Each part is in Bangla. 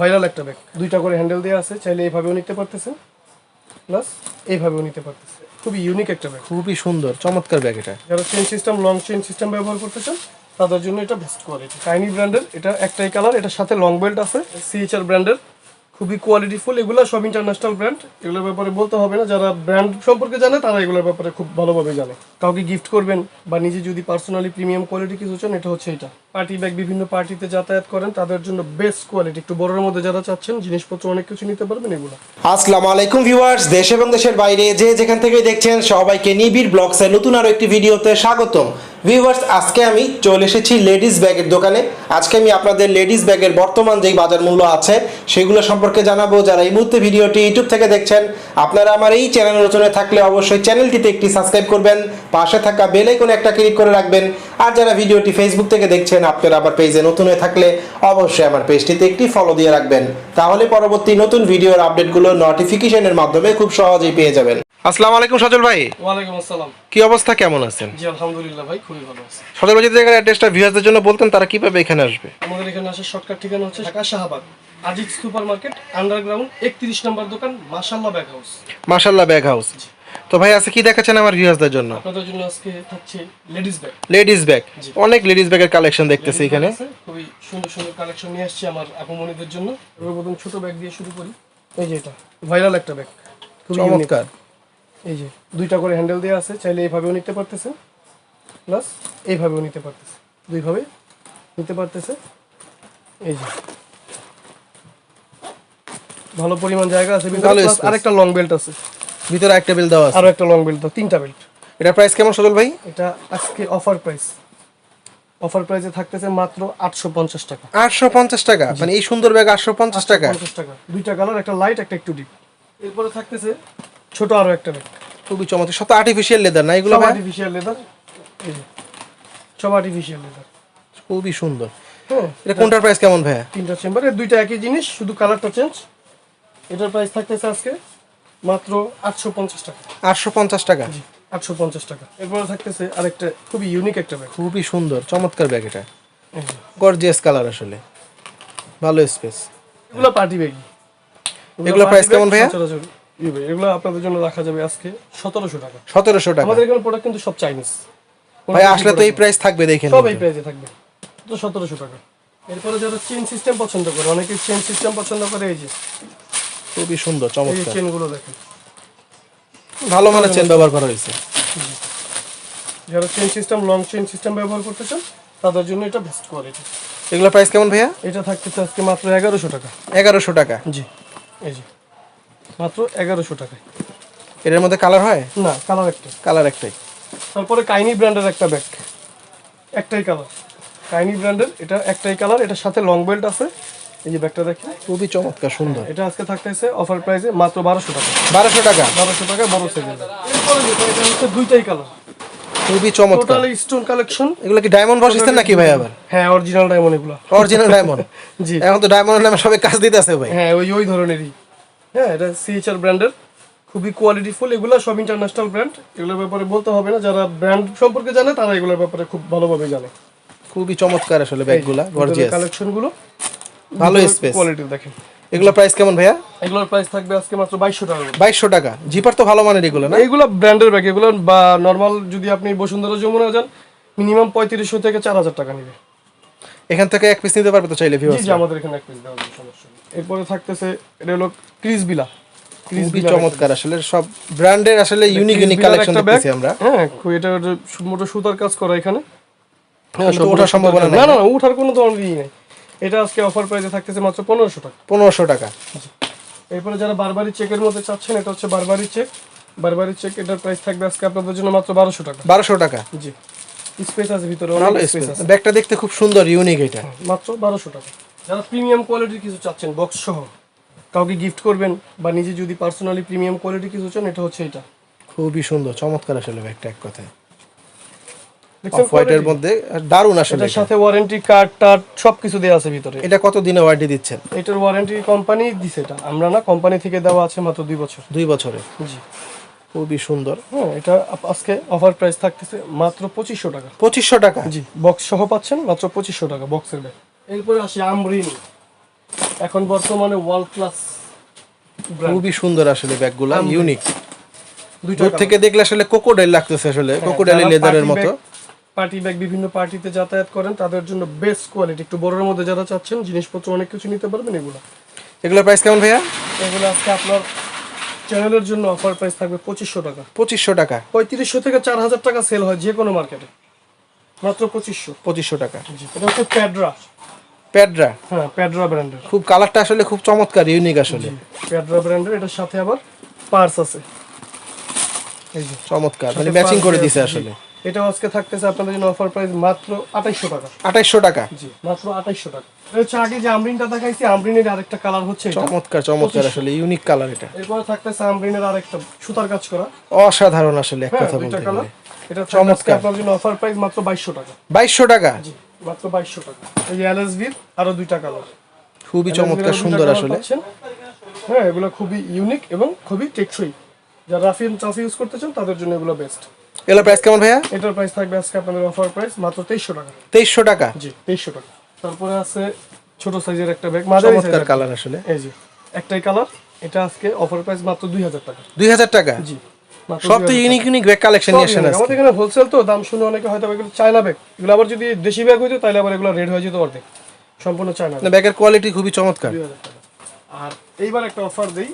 ভাইরাল একটা ব্যাগ দুইটা করে হ্যান্ডেল দেওয়া আছে চাইলে এইভাবেও নিতে পারতেছে। প্লাস এইভাবেও নিতে পারতেছে। খুবই ইউনিক একটা ব্যাগ খুবই সুন্দর চমৎকার ব্যাগ এটা। যারা chain system long chain system ব্যবহার করতে চান তাদের জন্য এটা বেস্ট কোয়ালিটি টাইনি ব্র্যান্ডের এটা একটাই কালার এটা সাথে লং বেল্ট আছে সিএইচআর ব্র্যান্ডের খুবই কোয়ালিটিফুল এগুলো সব ইন্টারন্যাশনাল ব্র্যান্ড এগুলোর ব্যাপারে বলতে হবে না, যারা ব্র্যান্ড সম্পর্কে জানে, তারা এগুলোর ব্যাপারে খুব ভালোভাবে জানে। কাউকে গিফট করবেন বা নিজে যদি পার্সোনালি প্রিমিয়াম কোয়ালিটি কিছু চান, এটা হচ্ছে এটা। পার্টি ব্যাগ বিভিন্ন পার্টিতে যাতায়াত করেন, তাদের জন্য বেস্ট কোয়ালিটি একটু বড়ের মধ্যে যারা চাচ্ছেন, জিনিসপত্র অনেক কিছু নিতে পারবেন এগুলো। আসসালামু আলাইকুম ভিউয়ার্স দেশ এবং দেশের বাইরে যে যেখান থেকে দেখছেন, সবাইকে নিবিড় ব্লগসের নতুন আরও একটি ভিডিওতে স্বাগতম। ভিউয়ার্স আজকে আমি চলে এসেছি লেডিস ব্যাগের দোকানে। আজকে আমি আপনাদের লেডিস ব্যাগের বর্তমান যেই বাজার মূল্য আছে, সেগুলো সম্পর্কে জানাব। যারা এই মুহূর্তে ভিডিওটি ইউটিউব থেকে দেখছেন, আপনারা আমার এই চ্যানেল নতুনে থাকলে অবশ্যই চ্যানেলটিতে একটি সাবস্ক্রাইব করবেন, পাশে থাকা বেল আইকনে একটা ক্লিক করে রাখবেন। আর যারা ভিডিওটি ফেসবুক থেকে দেখছেন, আপনারা আমার পেজে নতুন হয়ে থাকলে অবশ্যই আমার পেজটিতে একটি ফলো দিয়ে রাখবেন। তাহলে পরবর্তী নতুন ভিডিওর আপডেটগুলো নোটিফিকেশনের মাধ্যমে খুব সহজেই পেয়ে যাবেন। আসসালামু আলাইকুম সজল ভাই। ওয়ালাইকুম আসসালাম। কি অবস্থা? কেমন আছেন? জি আলহামদুলিল্লাহ ভাই খুবই ভালো আছে। সজল ভাই যদি জায়গার অ্যাড্রেসটা ভিউয়ারদের জন্য বলতেন তারা কীভাবে এখানে আসবে? আমাদের এখানে আসার শর্টকাট ঠিকানা হচ্ছে Dhaka Shahbag Aziz super market underground একত্রিশ নম্বর দোকান Mashallah bag house Mashallah bag house তো ভাই আছে কি দেখাচ্ছেন আমার ভিউয়ারদের জন্য? আপনাদের জন্য আজকে থাকছে লেডিস ব্যাগ লেডিস ব্যাগ অনেক লেডিস ব্যাগের কালেকশন দেখতেছি এখানে। খুবই সুন্দর সুন্দর কালেকশন নিয়ে আসছি আমার আপমনিদের জন্য। প্রথম ছোট ব্যাগ দিয়ে শুরু করি। এই যে এটা ভাইরাল একটা ব্যাগ। চমৎকার। এই যে দুইটা করে হ্যান্ডেল দেওয়া আছে চাইলে এইভাবেও নিতে পারতেছে। প্লাস এইভাবেও নিতে পারতেছে। দুইভাবে নিতে পারতেছে। এই যে। ভালো পরিমাণ জায়গা আছে। আরেকটা লং বেল্ট আছে। ভিতরে একটা বিল দেওয়া আছে। আরও একটা লং বেল্ট দাও তিনটা বেল্ট এটা প্রাইস কেমন সজল ভাই? এটা আজকে অফার প্রাইস অফার প্রাইসে থাকতেছে মাত্র আটশো পঞ্চাশ টাকা। আটশো পঞ্চাশ টাকা? মানে এই সুন্দর ব্যাগ আটশো পঞ্চাশ টাকা? পঞ্চাশ টাকা। দুইটা কালার একটা লাইট একটা একটু ডিপ এরপরে থাকতেছে ছোট আরও একটা ব্যাগ খুবই চমৎকার। শত আর্টিফিশিয়াল লেদার না এগুলো সব আর্টিফিশিয়াল লেদার সব আর্টিফিশিয়াল লেদার খুবই সুন্দর। হ্যাঁ এটা কোনটার প্রাইস কেমন ভাইয়া? তিনটা চেম্বার এর দুইটা একই জিনিস শুধু কালারটা চেঞ্জ এটার প্রাইস থাকতেছে আজকে মাত্র আটশো পঞ্চাশ টাকা। আটশো পঞ্চাশ টাকা? আটশো পঞ্চাশ টাকা। এরপরে থাকতেছে আরেকটা খুবই ইউনিক একটা ব্যাগ খুবই সুন্দর চমৎকার ব্যাগ এটা। গর্জিয়াস কালার আসলে। ভালো স্পেস এগুলো পার্টি ব্যাগ এগুলো প্রাইস কেমন ভাইয়া? এগুলো আপনাদের জন্য রাখা যাবে আজকে সতেরোশো টাকা। সতেরোশো টাকা। আমাদের এখানে প্রোডাক্ট কিন্তু সব চাইনিজ ভাই আসলে তো এই প্রাইস থাকবে দেখেন সব এই প্রাইসে থাকবে। তো সতেরোশো টাকা। এরপরে যারা চেন সিস্টেম পছন্দ করে অনেকে চেন সিস্টেম পছন্দ করে এই যে। খুবই সুন্দর এই চমৎকার চেনগুলো দেখেন। ভালো মানের চেন ব্যবহার করা হয়েছে। যারা chain system long chain system ব্যবহার করতে চান তাদের জন্য এটা বেস্ট কোয়ালিটি এগুলো প্রাইস কেমন ভাইয়া? এটা থাকতেছে আজকে মাত্র এগারোশো টাকা। এগারোশো টাকা। জি এই যে। মাত্র এগারোশো টাকায়। এটার মধ্যে কালার হয়? না কালার একটা কালার একটাই। তারপরে কাইনি ব্র্যান্ডের একটা ব্যাগ। একটাই কালার। কাইনি ব্র্যান্ডের এটা একটাই কালার এটার সাথে লং বেল্ট আছে। এই যে ব্যাগটা দেখেন। খুবই চমৎকার সুন্দর। এটা আজকে থাকতেছে অফার প্রাইসে মাত্র বারোশো টাকা। বারোশো টাকা? বারোশো টাকা বড় সাইজের এটা হচ্ছে দুইটাই কালার। খুবই চমৎকার। টোটালি স্টোন কালেকশন এগুলো কি ডায়মন্ড বসাইছেন নাকি ভাই আবার? হ্যাঁ অরিজিনাল ডায়মন্ড এগুলো। অরিজিনাল ডায়মন্ড জি। এখন তো ডায়মন্ডের নামে সবাই কাজ দিতে আছে ভাই। হ্যাঁ ওই ওই ধরনেরই। হ্যাঁ এটা সিএইচআর ব্র্যান্ডের খুবই কোয়ালিটিফুল এগুলো সব ইন্টারন্যাশনাল ব্র্যান্ড এগুলোর ব্যাপারে বলতে হবে না যারা ব্র্যান্ড সম্পর্কে জানে তারা এগুলোর ব্যাপারে খুব ভালোভাবে জানে। খুবই চমৎকার আসলে ব্যাগগুলা গর্জিয়াস কালেকশনগুলো ভালো স্পেস কোয়ালিটি দেখেন। এগুলো প্রাইস কেমন ভাইয়া? এগুলোর প্রাইস থাকবে আজকে মাত্র বাইশশো টাকা করে। বাইশশো টাকা। জিপার তো ভালো মানের এগুলো না? এগুলো ব্র্যান্ডের ব্যাগ এগুলো বা নরমাল যদি আপনি বসুন্ধরা যমুনা যান মিনিমাম পঁয়ত্রিশশো থেকে চার হাজার টাকা নেবে। এখান থেকে এক পিস নিতে পারবে তো চাইলে ভিউয়ার্স জি আমাদের এখানে এক পিস দেওয়া সমস্যা নেই। এরপরে থাকতেছে এটা হলো ক্রিস বিলা ক্রিস খুবই চমৎকার আসলে সব ব্র্যান্ডের আসলে ইউনিক ইউনিক কালেকশন দেখতেছি আমরা। হ্যাঁ এটা মোটা সুতার কাজ করা এখানে। হ্যাঁ, ওঠার সম্ভাবনা। না না না, উঠার কোনো ধরনের ই নেই। এটা আজকে অফার প্রাইসে থাকতেছে মাত্র পনেরোশো টাকা। পনেরোশো টাকা। এরপরে যারা বারবারি চেকের মধ্যে চাচ্ছেন এটা হচ্ছে বারবারি চেক বারবারি চেক এটার প্রাইস থাকবে আজকে আপনাদের জন্য মাত্র বারোশো টাকা। বারোশো টাকা। জি। স্পেস আছে ভিতরে ব্যাগটা দেখতে খুব সুন্দর ইউনিক এটা। মাত্র বারোশো টাকা। যারা প্রিমিয়াম কোয়ালিটির কিছু চাচ্ছেন বক্স সহ কাউকে গিফট করবেন বা নিজে যদি পার্সোনালি প্রিমিয়াম কোয়ালিটি কিছু চান এটা হচ্ছে এটা। খুবই সুন্দর চমৎকার আসলে ব্যাগটা এক কথায়। হোয়াইটের মধ্যে আর দারুণ আসলে এটার সাথে ওয়ারেন্টি কার্ড টার্ড সব কিছু দেওয়া আছে ভিতরে। এটা কত ওয়ারেন্টি দিচ্ছেন? এটার ওয়ারেন্টি কোম্পানি দিছে এটা। আমরা না কোম্পানি থেকে দেওয়া আছে মাত্র দুই বছর। দুই বছরে? জি। খুবই সুন্দর। হ্যাঁ এটা আজকে অফার প্রাইস থাকতেছে মাত্র পঁচিশশো টাকা। পঁচিশশো টাকা? জি বক্স সহ পাচ্ছেন মাত্র পঁচিশশো টাকা বক্সের ব্যাগ এরপরে আসি আমরিন। এখন বর্তমানে ওয়ার্ল্ড ক্লাস খুবই সুন্দর আসলে ব্যাগগুলা। ইউনিক দুইটা দূর থেকে দেখলে আসলে কোকোডাইল লাগতেছে আসলে হ্যাঁ, কোকোডাইল লেদারের মতো। পার্টি ব্যাগ বিভিন্ন পার্টিতে যাতায়াত করেন তাদের জন্য বেস্ট কোয়ালিটি একটু বড়ের মধ্যে যারা চাচ্ছেন জিনিসপত্র অনেক কিছু নিতে পারবেন এগুলো। এগুলোর প্রাইস কেমন ভাইয়া? এগুলো আজকে আপনার চ্যানেলের জন্য অফার প্রাইস থাকবে পঁচিশশো টাকা। পঁচিশশো টাকা। পঁয়ত্রিশশো থেকে চার হাজার টাকা সেল হয় যে কোনো মার্কেটে মাত্র পঁচিশশো। পঁচিশশো টাকা। এটা হচ্ছে প্যাডরা প্যাডরা হ্যাঁ প্যাডরা ব্র্যান্ডের খুব কালারটা আসলে খুব চমৎকার ইউনিক আসলে। প্যাডরা ব্র্যান্ডের এটার সাথে আবার পার্স আছে। এই যে। চমৎকার মানে ম্যাচিং করে দিছে আসলে। জি। এটাও আজকে থাকতেছে আপনাদের জন্য অফার প্রাইস মাত্র আঠাইশশো টাকা। আঠাইশশো টাকা? জি মাত্র আঠাইশশো টাকা। এটা হচ্ছে আগে যে আমরিনটা দেখাইছি আমরিনের আরেকটা কালার হচ্ছে এটা। চমৎকার চমৎকার আসলে ইউনিক কালার এটা। এরপরে থাকতেছে আমরিনের আরেকটা সুতার কাজ করা। অসাধারণ আসলে এক হ্যাঁ কথা বলতে এটা চমৎকার। আপনার জন্য অফার প্রাইস মাত্র বাইশশো টাকা। বাইশশো টাকা? জি। মাত্র বাইশশো টাকা। এই এলএসভির আরও দুইটা কালার খুবই চমৎকার সুন্দর আসলে। হ্যাঁ এগুলো খুবই ইউনিক এবং খুবই টেকসই যারা রাফিয়ান চাফি ইউজ করতে চান তাদের জন্য এগুলো বেস্ট এগুলোর প্রাইস কেমন ভাইয়া? এটার প্রাইস থাকবে আজকে আপনাদের অফার প্রাইস মাত্র তেইশশো টাকা। তেইশশো টাকা? জি তেইশশো টাকা। তারপরে আছে ছোট সাইজের একটা ব্যাগ চমৎকার কালার আসলে। এই যে একটাই কালার এটা আজকে অফার প্রাইস মাত্র দুই হাজার টাকা। দুই হাজার টাকা? জি। সব তো ইউনিক ইউনিক ব্যাগ কালেকশন নিয়ে আসেন আমাদের এখানে হোলসেল তো দাম শুনে অনেকে হয়তো এগুলো চায়না ব্যাগ এগুলো আবার যদি দেশি ব্যাগ হইতো তাহলে আবার এগুলো রেড হয়ে যেত অর্ধেক সম্পূর্ণ চায়না না, ব্যাগের কোয়ালিটি খুবই চমৎকার। আর এইবার একটা অফার দেই।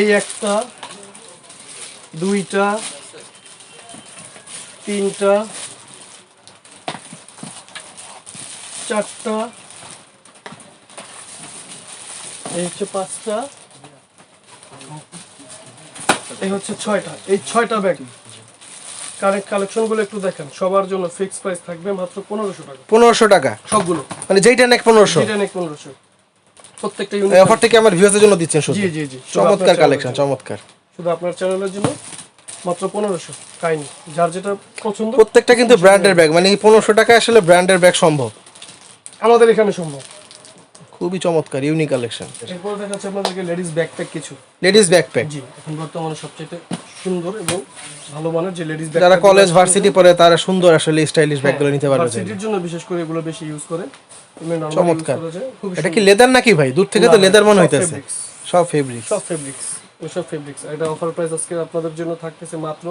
এই একটা দুইটা তিনটা চারটা এই হচ্ছে পাঁচটা। এই হচ্ছে ছয়টা। এই ছয়টা ব্যাগ কারেক্ট কালেকশনগুলো একটু দেখেন। সবার জন্য ফিক্স প্রাইস থাকবে মাত্র পনেরোশো টাকা। পনেরোশো টাকা? সবগুলো। মানে যেইটা নেক পনেরোশো? যেটা নেই পনেরোশো। প্রত্যেকটা ইউনিট অফারটা কি আমার ভিউজের জন্য দিচ্ছেন শুধু? জি জি জি। চমৎকার কালেকশন চমৎকার। শুধু আপনার চ্যানেলের জন্য। মাত্র পনেরোশো। কাহিনি। যার যেটা পছন্দ প্রত্যেকটা কিন্তু ব্র্যান্ডের ব্যাগ মানে এই পনেরোশো টাকা আসলে ব্র্যান্ডের ব্যাগ সম্ভব। আমাদের এখানে সম্ভব। খুবই চমৎকার ইউনিক কালেকশন এরপর দেখাচ্ছে আপনাদেরকে লেডিস ব্যাকপ্যাক কিছু। লেডিস ব্যাকপ্যাক জি এখন বর্তমানে সবচেয়ে সুন্দর এবং ভালো মানের যে লেডিস যারা কলেজ ভার্সিটি পড়ে তারা সুন্দর আসলে স্টাইলিশ ব্যাগগুলো নিতে পারবে ভার্সিটির জন্য বিশেষ করে এগুলো বেশি ইউজ করে। চমৎকার। এটা কি লেদার নাকি ভাই? দূর থেকে তো লেদার মনে হইতেছে। সব ফেব্রিক সব ফেব্রিক্স ওসব ফেব্রিক্স এটা অফার প্রাইস আজকে আপনাদের জন্য থাকতেছে মাত্র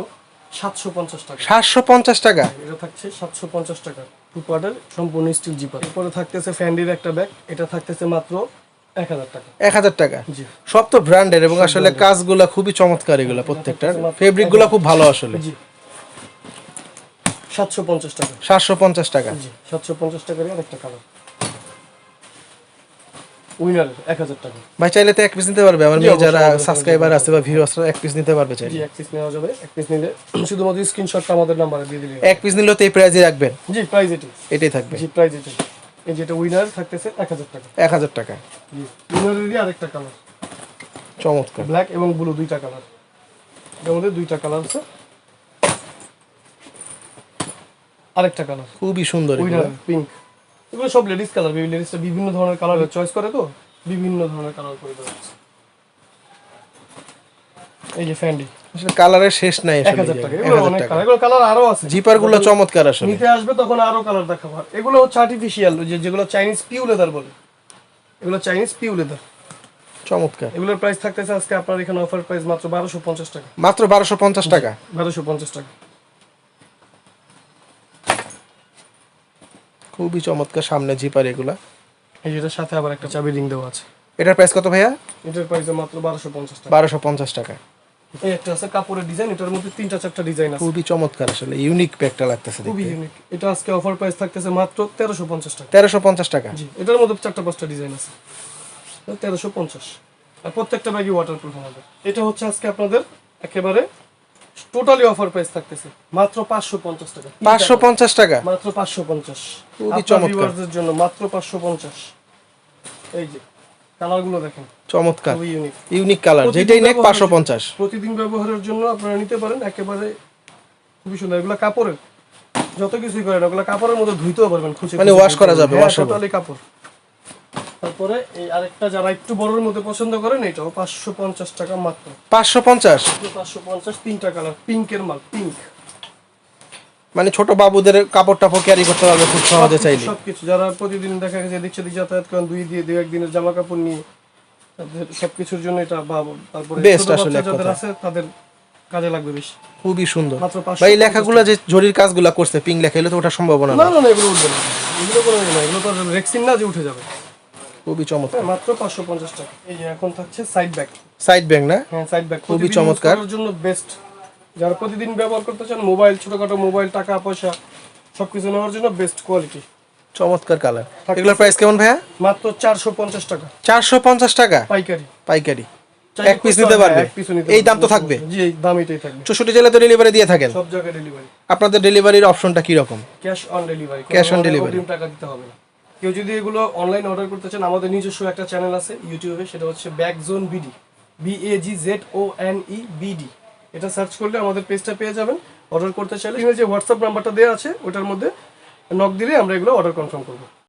সাতশো পঞ্চাশ টাকা। সাতশো পঞ্চাশ টাকা? এটা থাকছে সাতশো পঞ্চাশ টাকা। টু পার্টের সম্পূর্ণ স্টিল জিপার এরপরে থাকতেছে ফ্যান্ডির একটা ব্যাগ এটা থাকতেছে মাত্র এক হাজার টাকা। এক হাজার টাকা। জি। সব তো ব্র্যান্ডের এবং আসলে কাজগুলা খুবই চমৎকার এগুলো প্রত্যেকটা ফেব্রিকগুলা খুব ভালো আসলে। জি। সাতশো পঞ্চাশ টাকা। সাতশো পঞ্চাশ টাকা। জি সাতশো পঞ্চাশ টাকারই আরেকটা কালার এক হাজার টাকা। ভাই চাইলে তো এক পিস নিতে পারবে। আমার মেয়ে যারা সাবস্ক্রাইবার আছে বা ভিউয়ার্সরা এক পিস নিতে পারবে জি এক পিস নেওয়া যাবে এক পিস নিলে। শুধুমাত্র স্ক্রিনশটটা আমাদের নাম্বারে দিয়ে দিলে এক পিস নিলেও তো এই প্রাইজে রাখবেন। জি প্রাইস এটি এটাই থাকবে। জি প্রাইস এটি এই যেটা উইনার থাকতেছে এক হাজার টাকা। এক হাজার টাকা। জি উইনারেরই আরেকটা কালার চমৎকার। ব্ল্যাক এবং ব্লু দুইটা কালারের মধ্যে দুইটা কালার আছে। আরেকটা কালার খুবই সুন্দর উইনার পিঙ্ক এগুলো সব লেডিস কালার বেবি লেডিসটা বিভিন্ন ধরনের কালার চয়েস করে তো? বিভিন্ন ধরনের কালার করে দেওয়া এই যে ফ্যান্ডি আসলে কালারের শেষ নাই আসলে হাজার টাকা। এগুলো অনেক কালার এগুলো কালার আরও আছে। জিপারগুলো চমৎকার আসলে। নিতে আসবে তখন আরও কালার দেখাবো। এগুলো হচ্ছে আর্টিফিশিয়াল যে যেগুলো চাইনিজ পিউ লেদার বলে। এগুলো চাইনিজ পিউ লেদার চমৎকার। এগুলোর প্রাইস থাকতেছে আজকে আপনার এখানে অফার প্রাইস মাত্র বারোশো পঞ্চাশ টাকা। মাত্র বারোশো পঞ্চাশ টাকা। বারোশো পঞ্চাশ টাকা। খুবই চমৎকার সামনে জিপার এগুলা। এই যেটার সাথে আবার একটা চাবি রিং দেওয়া আছে। এটার প্রাইস কত ভাইয়া? এটার প্রাইস মাত্র বারোশো পঞ্চাশ টাকা। বারোশো পঞ্চাশ টাকা। এই একটা আছে কাপড়ের ডিজাইন এটার মধ্যে তিনটা চারটা ডিজাইন আছে। খুবই চমৎকার আসলে ইউনিক প্যাকটা লাগতেছে খুবই ইউনিক এটা আজকে অফার প্রাইস থাকতেছে মাত্র তেরোশো পঞ্চাশ টাকা। তেরোশো পঞ্চাশ টাকা। জি এটার মধ্যে চারটা পাঁচটা ডিজাইন আছে। তেরোশো পঞ্চাশ। আর প্রত্যেকটা ব্যাগই ওয়াটার প্রুফ আমাদের এটা হচ্ছে আজকে আপনাদের একেবারে টোটালি অফার প্রাইস থাকতেছে। মাত্র পাঁচশো পঞ্চাশ টাকা। পাঁচশো পঞ্চাশ টাকা? মাত্র পাঁচশো পঞ্চাশ। খুবই চমৎকার। জন্য মাত্র পাঁচশো পঞ্চাশ। এই যে কালারগুলো দেখেন। চমৎকার। খুবই ইউনিক ইউনিক কালার যেটাই নেক ব্যবহারের পাঁচশো জন্য- পঞ্চাশ। প্রতিদিন ব্যবহারের জন্য আপনারা নিতে পারেন। একেবারে খুবই সুন্দর। এগুলো কাপড়ের। যত কিছুই করেন ওগুলো কাপড়ের মধ্যে ধুইতেও পারবেন খুশি মানে wash করা যাবে, washable। টোটালি কাপড়। তারপরে এই আরেকটা যারা একটু বড়র মধ্যে পছন্দ করেন এটাও পাঁচশো পঞ্চাশ টাকা মাত্র। পাঁচশো পঞ্চাশ? পাঁচশো পঞ্চাশ তিনটা কালার পিঙ্কের মাল পিঙ্ক মানে ছোট বাবুদের কাপড় টাপড় ক্যারি করতে পারবে খুব সহজে চাইলে। সবকিছু। যারা প্রতিদিন দেখা গেছে এদিক সেদিক যাতায়াত করেন দুই দিয়ে দুই একদিনের জামা কাপড় নিয়ে তাদের সবকিছুর জন্য এটা তারপরে ছোট আসলে যাদের আছে তাদের কাজে লাগবে বেশি। খুবই সুন্দর। মাত্র 550 ভাই লেখাগুলো যে জরির কাজগুলো করছে পিং লেখা এগুলো তো ওঠার সম্ভাবনা না না না না এগুলো উঠবে না। এগুলো কোনো ইয়ে না এগুলো তো রেক্সিন না যে উঠে যাবে। খুবই চমৎকার। হ্যাঁ, মাত্র পাঁচশো পঞ্চাশ টাকা। এই যে এখন থাকছে সাইড ব্যাগ সাইড ব্যাগ না? হ্যাঁ সাইড ব্যাগ খুবই চমৎকার। জন্য বেস্ট যারা প্রতিদিন ব্যবহার করতে চান মোবাইল ছোটখাটো মোবাইল টাকা পয়সা সবকিছু নেওয়ার জন্য বেস্ট কোয়ালিটি চমৎকার কালার এগুলোর প্রাইস কেমন ভাইয়া? মাত্র চারশো পঞ্চাশ টাকা। চারশো পঞ্চাশ টাকা? পাইকারি। পাইকারি। এক পিস নিতে পারবে? এই দাম তো থাকবে? জি এই দাম এটাই থাকবে। চৌষট্টি জেলা তো ডেলিভারি দিয়ে থাকেন। সব জায়গায় ডেলিভারি আপনাদের ডেলিভারির অপশনটা কি রকম cash on delivery Cash on delivery। টাকা দিতে হবে না। কেউ যদি এগুলো অনলাইন অর্ডার করতে চান, আমাদের নিজস্ব একটা চ্যানেল আছে ইউটিউবে, সেটা হচ্ছে bag zone BD B A G Z O N E BD এটা সার্চ করলে আমাদের পেজটা পেয়ে যাবেন। অর্ডার করতে চাইলে যে হোয়াটসঅ্যাপ নাম্বারটা দেওয়া আছে, ওটার মধ্যে নক দিলে আমরা এগুলো অর্ডার কনফার্ম করব।